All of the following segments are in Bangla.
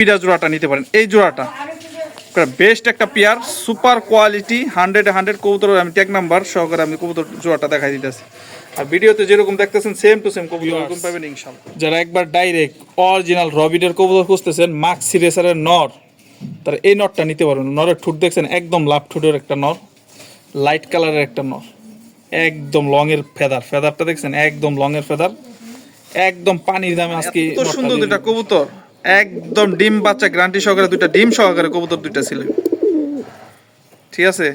পিটা জোড়াটা নিতে পারেন। এই জোড়াটা। বেস্ট একটা pair super quality hundred hundred কবুতর আমি ট্যাগ নাম্বার সহকারে আমি কবুতর জোড়াটা দেখাই দিতেছি। আর ভিডিওতে যেরকম দেখতেছেন সেম টু সেম কবুতর এরকম পাবেন ইনশাল্লাহ। যারা একবার ডাইরেক্ট অরিজিনাল রবিডের কবুতর খুঁজতেছেন মাক্সি রেসারের নর তার এই নরটা নিতে পারবেন। নরের ঠুট দেখছেন একদম লাভ ঠুটের একটা নর লাইট কালারের একটা নর। একদম লং এর ফেদার ফেদারটা দেখছেন একদম লং এর ফেদার একদম পানির দামে আজকে এত সুন্দর দুইটা কবুতর। একদম ডিম বাচ্চা গ্যারান্টি সহকারে দুইটা ডিম সহকারে কবুতর দুইটা ছিল। ঠিক আছে?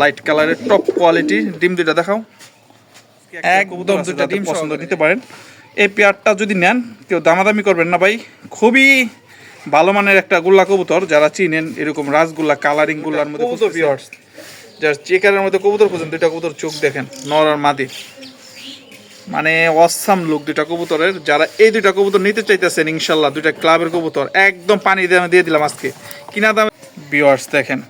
লাইট কালারের টপ কোয়ালিটি ডিম দুইটা দেখাও। একদম দুইটা ডিম পছন্দ নিতে পারেন। এই পেয়ারটা যদি নেন কেউ দামাদামি করবেন না ভাই। খুবই ভালো মানের একটা গোল্লা কবুতর যারা চিনেন এরকম রাসগোল্লা কালারিং গুল্লার মধ্যে কবুতর যারা চেকারের মধ্যে কবুতর খুঁজেন দুইটা কবুতর চোখ দেখেন নর আর মাদি। মানে অসাম লুক দুইটা কবুতরের, যারা এই দুইটা কবুতর নিতে চাইতেছেন, ইনশাল্লাহ দুইটা ক্লাবের কবুতর। একদম পানি দামে দিয়ে দিলাম আজকে। কিনা দামে? বিওয়ার্স দেখেন,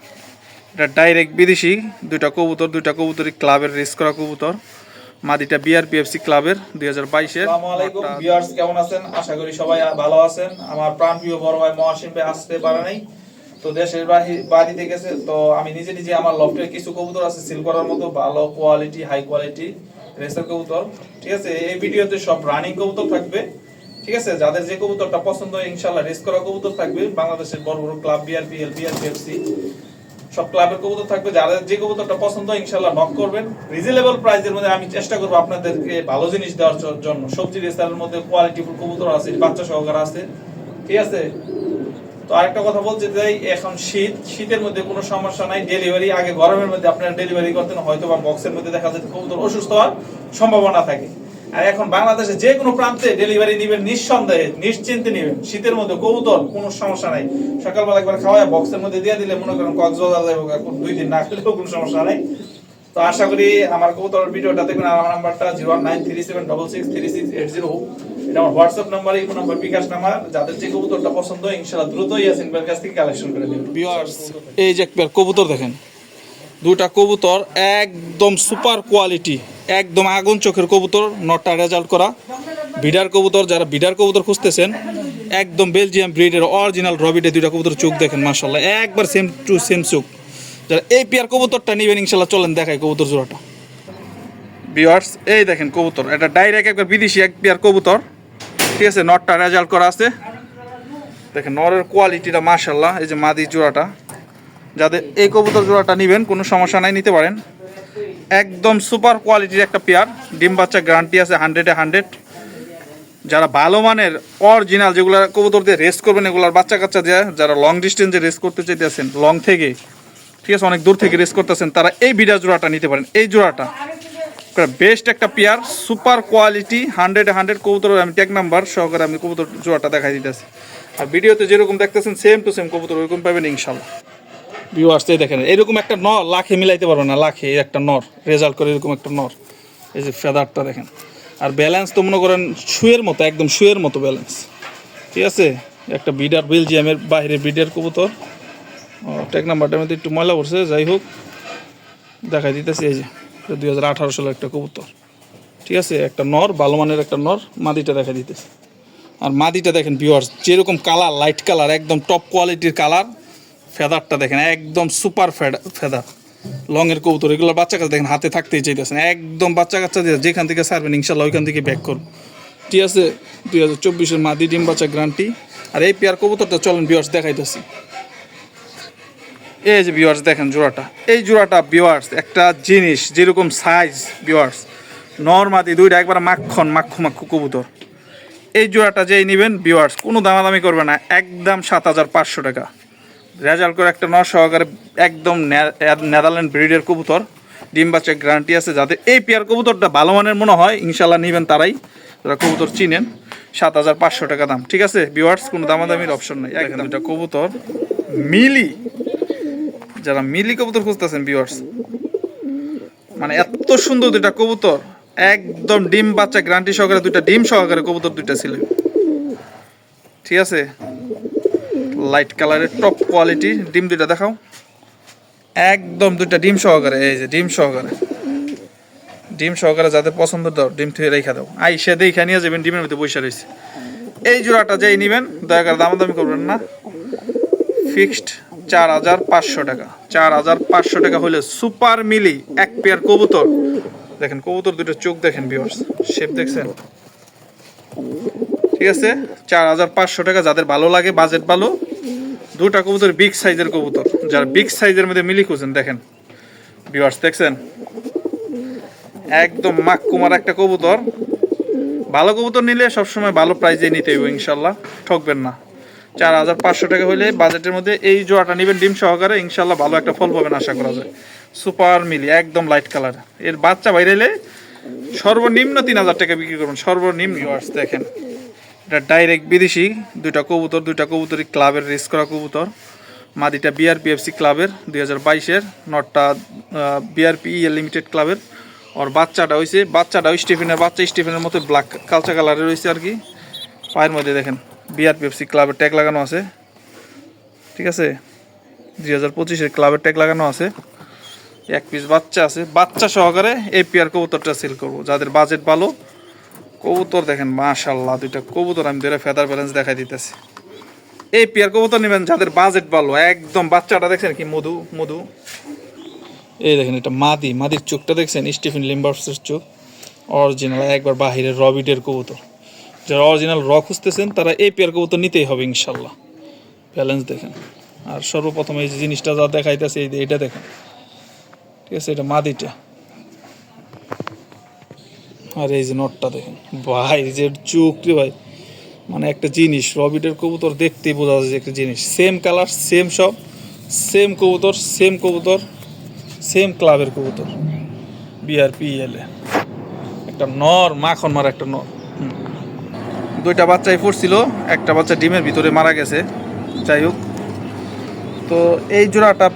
এটা ডাইরেক্ট বিদেশি, দুইটা কবুতর, দুইটা কবুতরই ক্লাবের রেস করা কবুতর। মাদিটা বিআরপিএফসি ক্লাবের, দুই হাজার বাইশের। কেমন আছেন? আশা করি সবাই ভালো আছেন। আমার প্রাণপ্রিয় বড় ভাই মহাসিম ভাই আসতে পারে নাই। তো দেশের বাড়িতে গেছে, তো আমি নিজে নিজে আমার লফটের কিছু কবুতর আছে সিল করার মতো, ভালো কোয়ালিটি হাই কোয়ালিটি রেসার কবুতর, ঠিক আছে? এই ভিডিওতে সব রানিং কবুতর থাকবে, ঠিক আছে? যাদের যে কবুতরটা পছন্দ ইনশাআল্লাহ রেস করা কবুতর থাকবে। বাংলাদেশের বড় বড় ক্লাব বিআরপিএল বিআরপিএফসি সব ক্লাবের কবুতর থাকবে। যাদের যে কবুতরটা পছন্দ ইনশাআল্লাহ নক করবেন। রিজনেবল প্রাইসের মধ্যে আমি চেষ্টা করব আপনাদেরকে ভালো জিনিস দেওয়ার জন্য। সবজি রেস্তারের মধ্যে কোয়ালিটি কবুতর আছে, বাচ্চা সহকারে আছে, ঠিক আছে? তো আরেকটা কথা বলতে চাই, এখন শীত, শীতের মধ্যে কোনো সমস্যা নাই ডেলিভারি আগে গরমের মধ্যে আপনারা ডেলিভারি করতেন হয়তো বা বক্সের মধ্যে দেখা যেত কবুতর অসুস্থ হওয়ার সম্ভাবনা থাকে। আর এখন বাংলাদেশে যে কোনো প্রান্তে ডেলিভারি নেবেন, নিঃসন্দেহে, নিশ্চিন্তে নেবেন। শীতের মধ্যে কবুতর, কোনো সমস্যা নাই। সকালবেলা একবার খাওয়া বক্সের মধ্যে দিয়ে দিলে মনে করেন কক্সবাজার যাব এখন দুই দিন না খেলেও কোনো সমস্যা নাই। তো আশা করি আমার কবুতর ভিডিওটা দেখবেন আমার নাম্বারটা zero nine three seven double six three six eight zero. এটা আমার হোয়াটসঅ্যাপ নাম্বার এই নাম্বার বিকাশ নাম্বার যাদের যে কবুতরটা পছন্দ ইনশাআল্লাহ দ্রুতই ইয়াসিন ভাইয়ের কাছ থেকে কালেকশন করে বিয়ার্স এই যে এক পেয়ার কবুতর দেখেন। দুটা কবুতর একদম সুপার কোয়ালিটি একদম আগুন চোখের কবুতর নটটা রেজাল্ট করা। বিডার কবুতর যারা বিডার কবুতর খুঁজতেছেন একদম বেলজিয়াম ব্রিডের অরিজিনাল রবিডে দুইটা কবুতর চোখ দেখেন মাশাল্লাহ একবার সেম টু সেম চোখ। যারা এই পেয়ার কবুতরটা নিবেন ইনশাল্লাহ চলেন দেখাই কবুতর জোড়াটা। বিয়ার্স এই দেখেন কবুতর এটা ডাইরেক্ট একবার বিদেশি এক পেয়ার কবুতর। ঠিক আছে, নটটা রেজাল্ট করা আছে। দেখেন, নরের কোয়ালিটিটা মাশাল্লাহ এই যে মাদি জোড়াটা। যাদের এই কবুতর জোড়াটা নেবেন, কোনো সমস্যা নাই, নিতে পারেন। একদম সুপার কোয়ালিটির একটা পেয়ার ডিম বাচ্চা গ্যারান্টি আছে হান্ড্রেডে হান্ড্রেড যারা ভালো মানের অরিজিনাল যেগুলো কবুতর দিয়ে রেস করবেন, এগুলার বাচ্চা কাচ্চা দিয়ে, যারা লং ডিস্টেন্সে রেস করতে চাইতেছেন লং থেকে, ঠিক আছে, অনেক দূর থেকে রেস করতেছেন, তারা এই বিডা জোড়াটা নিতে পারেন। এই জোড়াটা বেস্ট একটা pair super quality hundred hundred কবুতর আমি ট্যাগ নাম্বার সহকারে আমি কবুতর জোড়াটা দেখাই দিতেছি। আর ভিডিওতে যেরকম দেখতেছেন সেম টু সেম কবুতর, ওইরকম পাবেন ইনশাল্লাহ। আসতেই দেখেন, এরকম একটা নর, লাখে মিলাইতে পারবে না, লাখে একটা নর রেজাল্ট করে এরকম একটা নর। এই যে ফেদারটা দেখেন। আর ব্যালেন্স তো মনে করেন শুয়ের মতো, একদম শুয়ের মতো ব্যালেন্স ঠিক আছে? একটা বিডার বেলজিয়ামের বাইরে বিডার কবুতর। ও ট্যাগ নাম্বারটার মধ্যে একটু ময়লা পড়ছে, যাই হোক, দেখাই দিতেছি, এই যে। দুই হাজার আঠারো সালের একটা কবুতর। ঠিক আছে? একটা নর ভালো মানের একটা নর, মাদিটা দেখা দিতেছে। আর মাদিটা দেখেন ভিউয়ার্স যেরকম কালার লাইট কালার একদম টপ কোয়ালিটির কালার ফেদারটা দেখেন, একদম সুপার ফেদার। লংয়ের কবুতর, এগুলো বাচ্চা কাছে দেখেন, হাতে থাকতেই চাইতেছেন। একদম বাচ্চা কাচ্চা দিয়ে যেখান থেকে সারবেন ইনশাল্লাহ ওইখান থেকে ব্যাক করুন ঠিক আছে? দুই হাজার চব্বিশের মাদি ডিম বাচ্চা গ্রান্টি আর এই পেয়ার কবুতরটা চলেন ভিউয়ার্স দেখাইতেছি। এই যে ভিউয়ার্স দেখেন জোড়াটা। এই জোড়াটা ভিউয়ার্স একটা জিনিস যেরকম সাইজ ভিউয়ার্স নর্মাদি দুইটা একবার মাখন মাক্ষু মাক্ষু কবুতর। এই জোড়াটা যেই নেবেন ভিউয়ার্স কোনো দামাদামি করবে না একদম সাত হাজার পাঁচশো টাকা। রেজাল্ট করে একটা নর সহকারে একদম নেদারল্যান্ড ব্রিডের কবুতর ডিম বাচ্চা গ্যারান্টি আছে যাদের এই পেয়ার কবুতরটা ভালো মানের মনে হয় ইনশাল্লাহ নেবেন তারাই যারা কবুতর চিনেন সাত হাজার পাঁচশো টাকা দাম। ঠিক আছে ভিউয়ার্স কোনো দামাদামির অপশন নেই একদম। এটা কবুতর মিলি যারা মিলি কবুতর খুঁজতেছেন ভিউয়ার্স মানে এত সুন্দর দুইটা কবুতর, একদম ডিম বাচ্চা গ্যারান্টি সহকারে দুইটা, ডিম সহকারে কবুতর দুইটা ছিল। ঠিক আছে? লাইট কালারের টপ কোয়ালিটি ডিম দুইটা দেখাও। একদম দুইটা ডিম সহকারে, এই যে ডিম সহকারে। ডিম সহকারে যাদের পছন্দ দাও, ডিম থেকে রেখা দাও। আই, সে দেখা নিয়ে যাবেন, ডিমের মধ্যে বসে রয়েছে। এই জোড়াটা যেই নেবেন, দয়া করে দামাদামি করবেন না। ফিক্সড চার হাজার পাঁচশো টাকা। চার হাজার পাঁচশো টাকা হলে সুপার মিলি এক পেয়ার কবুতর। দেখেন, কবুতর দুটো চোখ দেখেন বিয়ার্স শেপ দেখছেন? ঠিক আছে? চার হাজার পাঁচশো টাকা যাদের ভালো লাগে বাজেট ভালো, দুটা কবুতর বিগ সাইজের কবুতর। যারা বিগ সাইজের মধ্যে মিলি খুঁজেন, দেখেন। বিয়ার্স দেখছেন? একদম মাক কুমার একটা কবুতর। ভালো কবুতর নিলে সবসময় ভালো প্রাইজে নিতে হইব, ইনশাল্লাহ। ঠকবেন না। চার হাজার পাঁচশো টাকা হলে বাজেটের মধ্যে এই জোড়াটা নেবেন, ডিম সহকারে। ইনশাল্লাহ ভালো একটা ফল পাবেন আশা করা যায়। সুপার মিলি, একদম লাইট কালারের বাচ্চা বাইরে এলে সর্বনিম্ন তিন হাজার টাকা বিক্রি করবেন। সর্বনিম্ন দেখেন। এটা ডাইরেক্ট বিদেশি, দুইটা কবুতর, দুইটা কবুতরই ক্লাবের রেস করা কবুতর। মাদিটা বিআরপিএফসি ক্লাবের দুই হাজার বাইশের। নটটা বিআরপি লিমিটেড ক্লাবের আর বাচ্চাটা হয়েছে বাচ্চাটা স্টিফেনের, বাচ্চা স্টিফেনের মতো ব্ল্যাক কালচা কালারের রয়েছে আর কি। পায়ের মধ্যে দেখেন। বিআরপিএফসি ক্লাবের ট্যাগ লাগানো আছে। ঠিক আছে? দুই হাজার পঁচিশের ক্লাবের ট্যাগ লাগানো আছে। এক পিস বাচ্চা আছে। বাচ্চা সহকারে এই পেয়ার কবুতরটা সেল করব। যাদের বাজেট ভালো, কবুতর দেখেন মাশাল্লাহ দুইটা কবুতর আমি ধরে ফেদার ব্যালেন্স দেখাই দিতেছি। এই পেয়ার কবুতর নেবেন যাদের বাজেট ভালো, একদম বাচ্চাটা দেখছেন কি মধু মধু। এই দেখেন, এটা মাদি, মাদির চোখটা দেখছেন, স্টিফেন লিম্বার্সের চোখ। অরিজিনাল একবার বাহিরের রবিডের কবুতর। যারা অরিজিনাল র খুঁজতেছেন, তারা এই পেয়ার কবুতর নিতেই হবে ইনশাল্লাহ। ব্যালেন্স দেখেন। আর সর্বপ্রথম এই জিনিসটা যা দেখাইতেছে, এই এটা দেখেন। ঠিক আছে, এটা মাদিটা। আর এই যে নটটা দেখেন। ভাই, যে রে ভাই। মানে একটা জিনিস, রবিটের কবুতর দেখতেই বোঝা যায় যে একটা জিনিস। সেম কালার সেম সব সেম কবুতর সেম কবুতর সেম ক্লাবের কবুতর। বিআরপি এলে একটা নর, মাখন মার একটা নর। দুইটা বাচ্চাই পড়ছিল একটা বাচ্চা ডিমের ভিতরে মারা গেছে। যাই হোক। তো এই জোড়াটা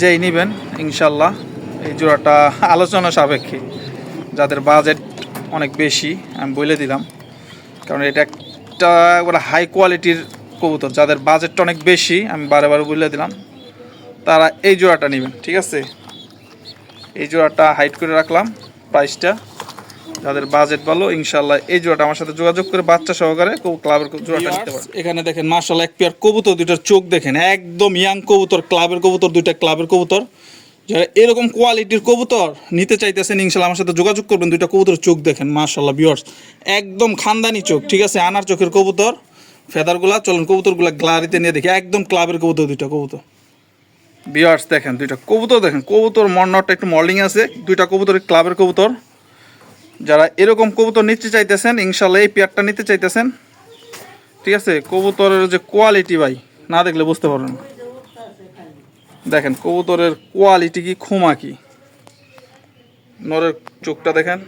যেই নেবেন, ইনশাল্লাহ। এই জোড়াটা আলোচনা সাপেক্ষে, যাদের বাজেট অনেক বেশি, আমি বলে দিলাম। কারণ এটা একটা একবারে হাই কোয়ালিটির কবুতর, যাদের বাজেটটা অনেক বেশি, আমি বারে বারে বলে দিলাম। তারা এই জোড়াটা নেবেন, ঠিক আছে? এই জোড়াটা হাইট করে রাখলাম প্রাইসটা যাদের বাজেট ভালো ইনশাল্লাহ এই জোড়াটা আমার সাথে যোগাযোগ করে বাচ্চা সহকারে ক্লাবের জোড়াটা নিতে পারেন এখানে দেখেন মার্শাল্লাহ এক পেয়ার কবুতর দুইটার চোখ দেখেন একদম ইয়াং কবুতর ক্লাবের কবুতর দুইটা ক্লাবের কবুতর। যারা এরকম কোয়ালিটির কবুতর নিতে চাইতেছেন ইনশাল্লাহ আমার সাথে যোগাযোগ করবেন দুইটা কবুতর চোখ দেখেন মার্শাল্লাহ বিয়ার্স একদম খানদানি চোখ ঠিক আছে? আনার চোখের কবুতর ফেদারগুলা চলুন কবুতরগুলা গ্লারিতে নিয়ে দেখি একদম ক্লাবের কবুতর দুইটা কবুতর। বিয়ার্স দেখেন দুইটা কবুতর দেখেন কবুতর মর্নটা একটু মর্লিং আছে দুইটা কবুতর ক্লাবের কবুতর। যারা এরকম কবুতর নিতে চাইতেছেন, ইনশাল্লাহ এই পেয়ারটা নিতে চাইতেছেন। ঠিক আছে, কবুতরের যে কোয়ালিটি ভাই, না দেখলে বুঝতে পারবেন দেখেন, কবুতরের কোয়ালিটি কি খুমা কি? নরের চোখটা দেখেন।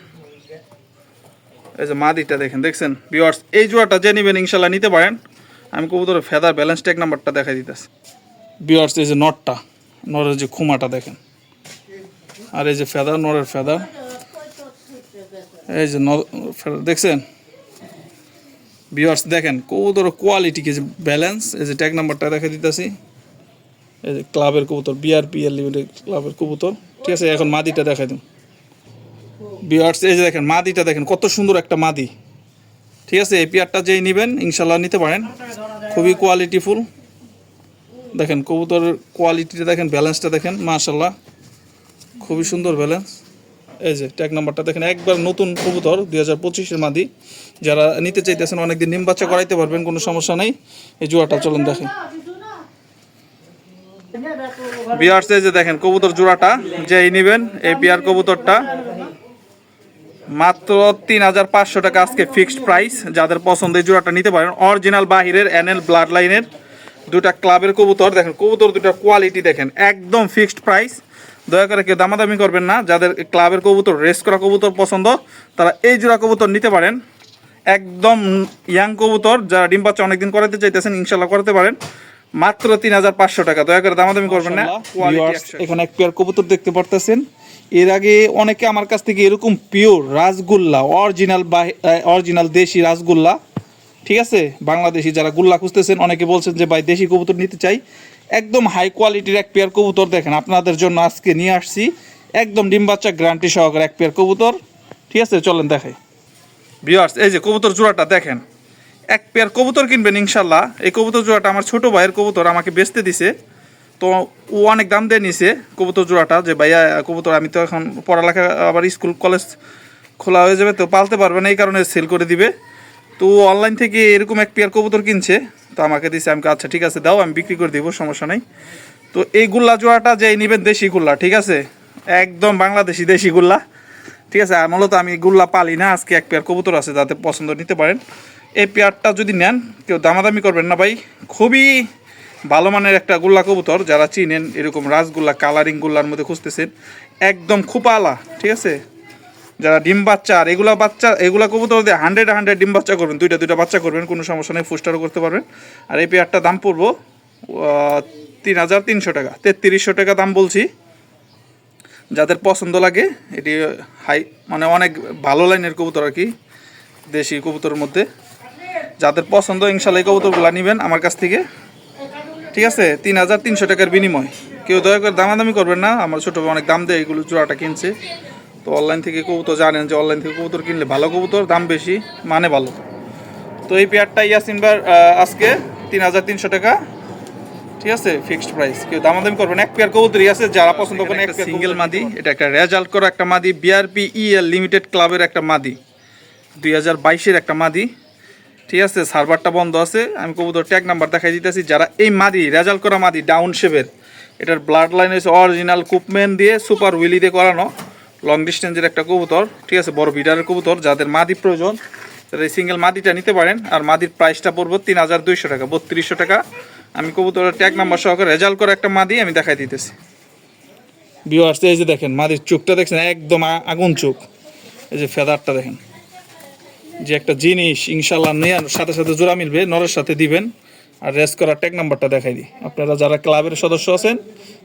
এই যে মাদিটা দেখেন, দেখছেন? বিয়ার্স এই জোয়াটা যে নেবেন, ইনশাল্লাহ নিতে পারেন। আমি কবুতরের ফেদার ব্যালেন্স টেক নাম্বারটা দেখাই দিতেছি। বিয়ার্স এই যে নটটা, নরের যে খুমাটা দেখেন। আর এই যে ফেদার নরের ফেদার এই যে দেখছেন? বিয়ার্স দেখেন কবুতর কোয়ালিটি কি ব্যালেন্স এই যে ট্যাগ নাম্বারটা দেখা দিতেছি। এই যে ক্লাবের কবুতর বিআরপিএল লিমিটেড ক্লাবের কবুতর। ঠিক আছে, এখন মাদিটা দেখাই দিন। বিয়ার্স এই যে দেখেন, মাদিটা দেখেন, কত সুন্দর একটা মাদি। ঠিক আছে, এই পেয়ারটা যেই নেবেন ইনশাল্লাহ নিতে পারেন। খুবই কোয়ালিটিফুল দেখেন, কবুতরের কোয়ালিটিটা দেখেন ব্যালেন্সটা দেখেন মাশাল্লাহ খুবই সুন্দর ব্যালেন্স এই যে, ট্যাগ নাম্বারটা দেখেন, একবার নতুন কবুতর, দুই হাজার পঁচিশের মাদি। যারা নিতে চাইতেছেন, অনেকদিন নিম বাচ্চা করাইতে পারবেন, কোনো সমস্যা নেই। এই জোড়াটা চলুন দেখেন। বিয়ার্স, এই যে দেখেন, কবুতর জোড়াটা, যেই নেবেন, এই বিয়ার কবুতরটা। মাত্র তিন হাজার পাঁচশো টাকা আজকে ফিক্সড প্রাইস। যাদের পছন্দ এই জোড়াটা নিতে পারেন, অরিজিনাল বাহিরের এনএল ব্লাড লাইনের দুটা ক্লাবের কবুতর। দেখেন, কবুতর দুটা কোয়ালিটি দেখেন, একদম ফিক্সড প্রাইস দয়া করে কেউ দামাদামি করবেন না। যাদের ক্লাবের কবুতর রেস করা কবুতর পছন্দ তারা এই জোড়া কবুতর নিতে পারেন। একদম ইয়াং কবুতর যারা ডিম বাচ্চা অনেকদিন করাতে চাইতেছেন ইনশাল্লাহ করাতে পারেন। মাত্র তিন হাজার পাঁচশো টাকা। দয়া করে দামাদামি করবেন না। এখানে এক পেয়ার কবুতর দেখতে পারতেছেন। এর আগে অনেকে আমার কাছ থেকে এরকম পিওর রাসগোল্লা অরিজিনাল বা অরিজিনাল দেশি রাসগোল্লা ঠিক আছে? বাংলাদেশি যারা গুল্লা খুঁজতেছেন, অনেকে বলছেন যে, ভাই, দেশি কবুতর নিতে চাই। একদম হাই কোয়ালিটির এক পেয়ার কবুতর দেখেন, আপনাদের জন্য আজকে নিয়ে আসছি। একদম ডিম বাচ্চা গ্যারান্টি সহকারে এক পেয়ার কবুতর। ঠিক আছে? চলেন দেখাই। বিয়ার্স এই যে কবুতর জোড়াটা দেখেন, এক পেয়ার কবুতর কিনবেন ইনশাল্লাহ। এই কবুতর জোড়াটা আমার ছোট ভাইয়ের কবুতর আমাকে বেচতে দিছে। তো ও অনেক দাম দিয়ে নিছে কবুতর জোড়াটা যে, ভাইয়া, কবুতর আমি তো এখন পড়ালেখা আবার স্কুল, কলেজ খোলা হয়ে যাবে, তো পালতে পারবে না, এই কারণে সেল করে দিবে। তো অনলাইন থেকে এরকম এক পেয়ার কবুতর কিনছে, তো আমাকে দিছে, আমি আচ্ছা ঠিক আছে, দাও, আমি বিক্রি করে দিব, সমস্যা নেই। তো এই গুল্লা জোয়াটা যে নিবেন দেশি গুল্লা, ঠিক আছে? একদম বাংলাদেশি দেশি গুল্লা, ঠিক আছে? আর মূলত আমি গুল্লা পালি না, আজকে এক পেয়ার কবুতর আছে, যাতে পছন্দ নিতে পারেন। এই পেয়ারটা যদি নেন, কেউ দামাদামি করবেন না ভাই, খুবই ভালো মানের একটা গুল্লা কবুতর, যারা চিনেন, এরকম রাসগুল্লা কালারিং গুল্লার মধ্যে খুঁজতেছেন, একদম খুপালা ঠিক আছে? যারা ডিম বাচ্চা আর এগুলা বাচ্চা, এগুলা কবুতর দিয়ে হান্ড্রেড হান্ড্রেড ডিম বাচ্চা করবেন, দুইটা দুইটা বাচ্চা করবেন, কোনো সমস্যা নেই, ফুস্টারও করতে পারবেন। আর এই পেয়ারটা দাম পড়ব তিন হাজার তিনশো টাকা, তেত্রিশশো টাকা দাম বলছি। যাদের পছন্দ লাগে, এটি হাই মানে অনেক ভালো লাইনের কবুতর আর কি, দেশি কবুতরের মধ্যে। যাদের পছন্দ, ইনশাল্লাহ এই কবুতরগুলো নেবেন আমার কাছ থেকে। ঠিক আছে, তিন হাজার তিনশো টাকার বিনিময়। কেউ দয়া করে দামাদামি করবেন না, আমার ছোটো অনেক দাম দেয়, এগুলো জোড়াটা কিনছে। তো অনলাইন থেকে কবুতর জানেন যে অনলাইন থেকে কবুতর কিনলে ভালো কবুতর দাম বেশি মানে ভালো। তো এই পেয়ারটা ইয়াসিনবার আজকে তিন হাজার তিনশো টাকা। ঠিক আছে? ফিক্সড প্রাইস কেউ দামাদামি করবেন। এক পেয়ার কবুতরই আছে যারা পছন্দ করেন একটা সিঙ্গেল মাদি এটা একটা রেজাল্ট করা একটা মাদি বিআরপি ইএল লিমিটেড ক্লাবের একটা মাদি। দুই হাজার বাইশের একটা মাদি। ঠিক আছে? সার্ভারটা বন্ধ আছে। আমি কবুতর ট্যাগ নাম্বার দেখাই দিতেছি। যারা এই মাদি রেজাল্ট করা মাদি ডাউন শেপের এটার ব্লাড লাইন হচ্ছে অরিজিনাল কুপম্যান দিয়ে সুপার উইলি দিয়ে করানো। লং ডিস্টেন্সের একটা কবুতর, ঠিক আছে, বড় বিডারের কবুতর, যাদের মাদি প্রয়োজন তারা এই সিঙ্গেল মাদিটা নিতে পারেন, আর মাদির প্রাইসটা পড়ব তিন হাজার দুইশো টাকা, বত্রিশশো টাকা। আমি কবুতরের ট্যাগ নাম্বার সহকারে রেজাল্ট করা একটা মাদি আমি দেখাই দিতেছি। ভিউয়ার্স এই যে দেখেন, মাদির চোখটা দেখছেন, একদম আগুন চোখ। এই যে ফেদারটা দেখেন। যে একটা জিনিস ইনশাল্লাহ নেওয়ার সাথে সাথে জোড়া মিলবে, নরের সাথে দিবেন। আর রেস্ট করার ট্যাগ নাম্বারটা দেখাই দিই। আপনারা যারা ক্লাবের সদস্য আছেন,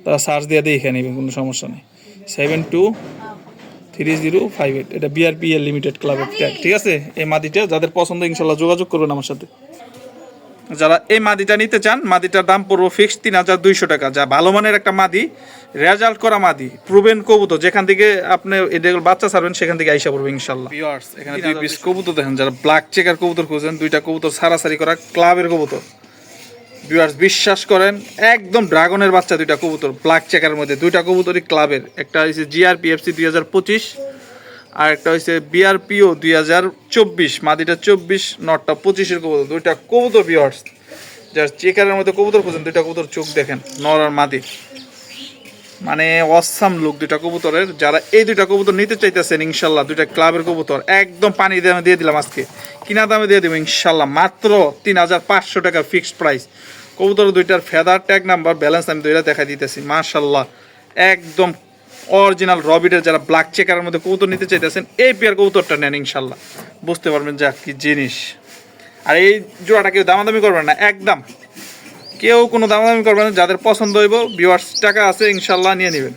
তারা সার্চ দিয়ে দেখে নেবেন, কোনো সমস্যা নেই। Seven two three zero five eight. এটা বিআরপিএল লিমিটেড ঠিক আছে? এই মাদিটা যাদের পছন্দ, ইনশাল্লাহ যোগাযোগ করবেন আমার সাথে। যারা এই মাদিটা নিতে চান, মাদিটার দাম পড়ব ফিক্স তিন হাজার দুইশো টাকা। যা ভালো মানের একটা মাদি, রেজাল্ট করা মাদি প্রুভেন কবুতর, যেখান থেকে আপনি এদের বাচ্চা ছাড়বেন, সেখান থেকে আইসা পড়বে ইনশাল্লাহ। এখানে দুই পিস দেখেন, যারা ব্ল্যাক চেকার কবুতর খুঁজছেন দুইটা কবুতর সারাসারি করা ক্লাবের কবুতর। ভিউয়ার্স বিশ্বাস করেন, একদম ড্রাগনের বাচ্চা দুইটা কবুতর ব্ল্যাক চেকার মধ্যে। দুইটা কবুতরই ক্লাবের একটা হয়েছে জিআরপিএফসি দুই হাজার পঁচিশ আর একটা হচ্ছে বিআরপিও দুই হাজার চব্বিশ। মাদিটা চব্বিশ, নটটা পঁচিশের কবুতর। দুইটা কবুতর ভিউয়ার্স যার চেকারের মধ্যে কবুতর খুঁজেন, দুইটা কবুতর চোখ দেখেন, নর আর মাদি। মানে অসাম লুক দুইটা কবুতরের। যারা এই দুইটা কবুতর নিতে চাইতেছেন, ইনশাল্লাহ দুইটা ক্লাবের কবুতর, একদম পানি দামে দিয়ে দিলাম আজকে। কিনা দামে দিয়ে দেবো, ইনশাল্লাহ। মাত্র তিন হাজার পাঁচশো টাকা ফিক্সড প্রাইস কবুতর দুইটার ফেদার ট্যাগ নাম্বার ব্যালেন্স আমি দুইটা দেখা দিতেছি। মাশাল্লাহ একদম অরিজিনাল রবিটের যারা ব্ল্যাক চেকারের মধ্যে কবুতর নিতে চাইতেছেন, এই পেয়ার কবুতরটা নেন ইনশাল্লাহ বুঝতে পারবেন যা কি জিনিস। আর এই জোড়াটা কেউ দামাদামি করবেন না, একদম। কেউ কোনো দামাদামি করবেন না, যাদের পছন্দ হইব ভিউয়ার্স টাকা আছে ইনশাল্লাহ নিয়ে নেবেন।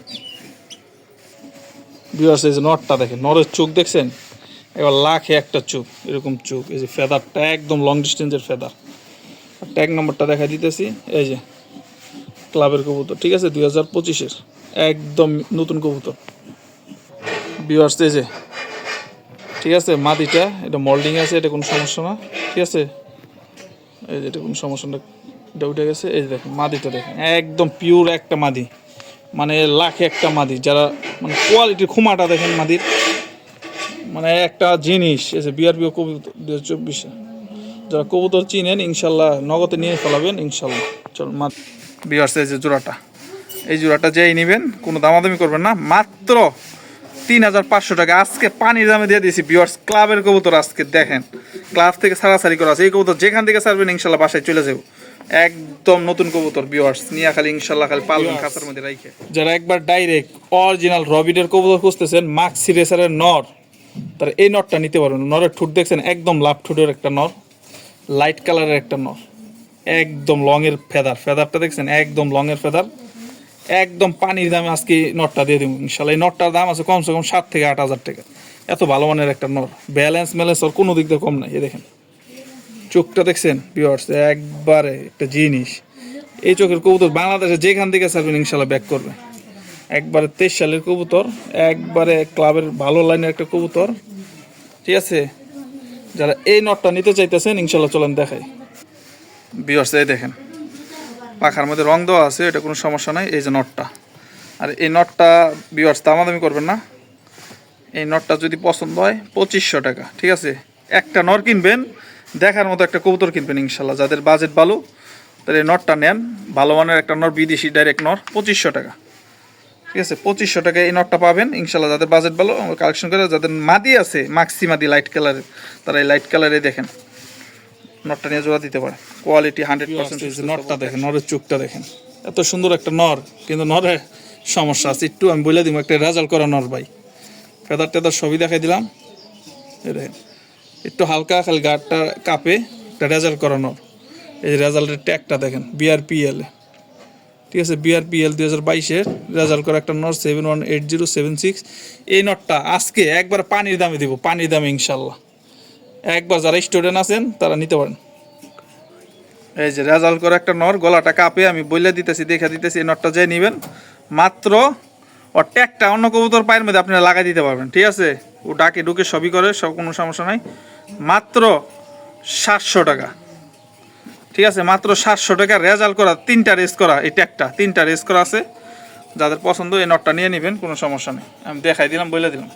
ভিউয়ার্স এই যে নটটা দেখেন, নরের চোখ দেখছেন? এবার লাখে একটা চোখ, এরকম চোখ, এই যে ফেদারটা একদম লং ডিস্টেন্সের ফেদার ট্যাগ নম্বরটা দেখা দিতেছি। এই যে, ক্লাবের কবুতর, ঠিক আছে? দুই হাজার পঁচিশের, একদম নতুন কবুতর। ভিউয়ার্স এই যে, ঠিক আছে? মাদিটা এটা মল্ডিং আছে, এটা কোনো সমস্যা না, ঠিক আছে? এই যে, এটা কোনো সমস্যা না, এটা উঠে গেছে। এই যে দেখেন মাদিটা দেখেন, একদম পিওর একটা মাদি মানে লাখে একটা মাদি যারা মানে কোয়ালিটির খুমাটা দেখেন মাদির মানে একটা জিনিস, এই যে বিআরপিও কবুতর দু হাজার চব্বিশে। যারা কবুতর চিনেন ইনশাল্লাহ নগদে নিয়ে ফেলাবেন ইনশাল্লাহ। চল মা বিয়ার্স এই যে জোড়াটা এই জোড়াটা যেই নেবেন কোনো দামাদামি করবেন না মাত্র তিন হাজার পাঁচশো টাকা। আজকে পানির দামে দিয়ে দিয়েছি বিয়ার্স ক্লাবের কবুতর আজকে দেখেন। ক্লাব থেকে সারাসারি করা আছে এই কবুতর যেখান থেকে সারবেন ইনশাল্লাহ বাসায় চলে যাব। একদম নতুন কবুতর বিয়ার্স নিয়ে খালি ইনশাল্লাহ খালি পালবেন খাতার মধ্যে রাইখে। যারা একবার ডাইরেক্ট অরিজিনাল রবিডের কবুতর খুঁজতেছেন মাক্সি রেসারের নর তারা এই নটটা নিতে পারবেন। নরের ঠুট দেখছেন একদম লাভ ঠুটের একটা নর। লাইট কালারের একটা নর একদম লংয়ের ফেদার। ফেদারটা দেখছেন? একদম লংয়ের ফেদার। একদম পানির দামে আজকে নটটা দিয়ে দেবো ইনশাল্লাহ। এই নটটার দাম আছে কমসে কম সাত থেকে আট হাজার টাকা। এত ভালো মানের একটা নর ব্যালেন্স ম্যালেন্স ওর কোনো দিক দিয়ে কম নাই এই দেখেন। চোখটা দেখছেন ভিউয়ার্স একবারে একটা জিনিস। এই চোখের কবুতর বাংলাদেশে যেখান থেকে ছাড়বেন ইনশাল্লাহ ব্যাক করবে। একবারে তেইশ সালের কবুতর, একবারে ক্লাবের ভালো লাইনের একটা কবুতর। ঠিক আছে? যারা এই নটটা নিতে চাইতেছেন, ইনশাল্লাহ চলেন দেখাই। বিয়ার্স এই দেখেন, পাখার মধ্যে রং দেওয়া আছে, এটা কোনো সমস্যা নাই, এই যে নটটা। আর এই নটটা বিয়ার্স দামাদামি করবেন না। এই নটটা যদি পছন্দ হয়, পঁচিশশো টাকা, ঠিক আছে? একটা নর কিনবেন, দেখার মতো একটা কবুতর কিনবেন, ইনশাল্লাহ। যাদের বাজেট ভালো তাহলে এই নটটা নেন। ভালো মানের একটা নর, বিদেশি ডাইরেক্ট নর, পঁচিশশো টাকা। ঠিক আছে পঁচিশশো টাকায় এই নটটা পাবেন। ইনশাল্লাহ যাদের বাজেট ভালো কালেকশন করে যাদের মাদি আছে মাক্সি মাদি লাইট কালারের তারা এই লাইট কালারে দেখেন। নটটা নিয়ে জোড়া দিতে পারে। কোয়ালিটি হান্ড্রেড পার্সেন্ট নটটা দেখেন নরের চোখটা দেখেন। এত সুন্দর একটা নর কিন্তু নরের সমস্যা আছে। একটু আমি বলে দিব একটা রেজাল্ট করা নর ভাই। ফেদার টেদার সবই দেখাই দিলাম। দেখেন একটু হালকা খালি গাড়টা কাপে একটা রেজাল্ট করা নর। এই রেজাল্টের ট্যাগটা দেখেন বিআরপিএল ঠিক আছে বিআরপিএল দুই হাজার বাইশের রেজাল্ট করা একটা not seven one eight zero seven six এই নটটা আজকে একবার পানির দামে দিব, পানির দামে ইনশাল্লাহ। একবার যারা স্টুডেন্ট আছেন, তারা নিতে পারেন। এই যে রেজাল্ট করা একটা নর গলাটা কাঁপে, আমি বলে দিতেছি, দেখে দিতেছি, এই নটটা যে নেবেন, মাত্র ও ট্যাগটা অন্য কবুতর পায়ের মধ্যে আপনারা লাগাই দিতে পারবেন, ঠিক আছে? ও ডাকে ডুকে সবই করে, সব কোনো সমস্যা নাই। মাত্র সাতশো টাকা। ঠিক আছে, মাত্র সাতশো টাকা রেজাল্ট করা, তিনটা রেস করা, এই ট্যাগটা তিনটা রেস করা আছে। যাদের পছন্দ, এই নটটা নিয়ে নেবেন, কোনো সমস্যা নেই। আমি দেখাই দিলাম বলে দিলাম।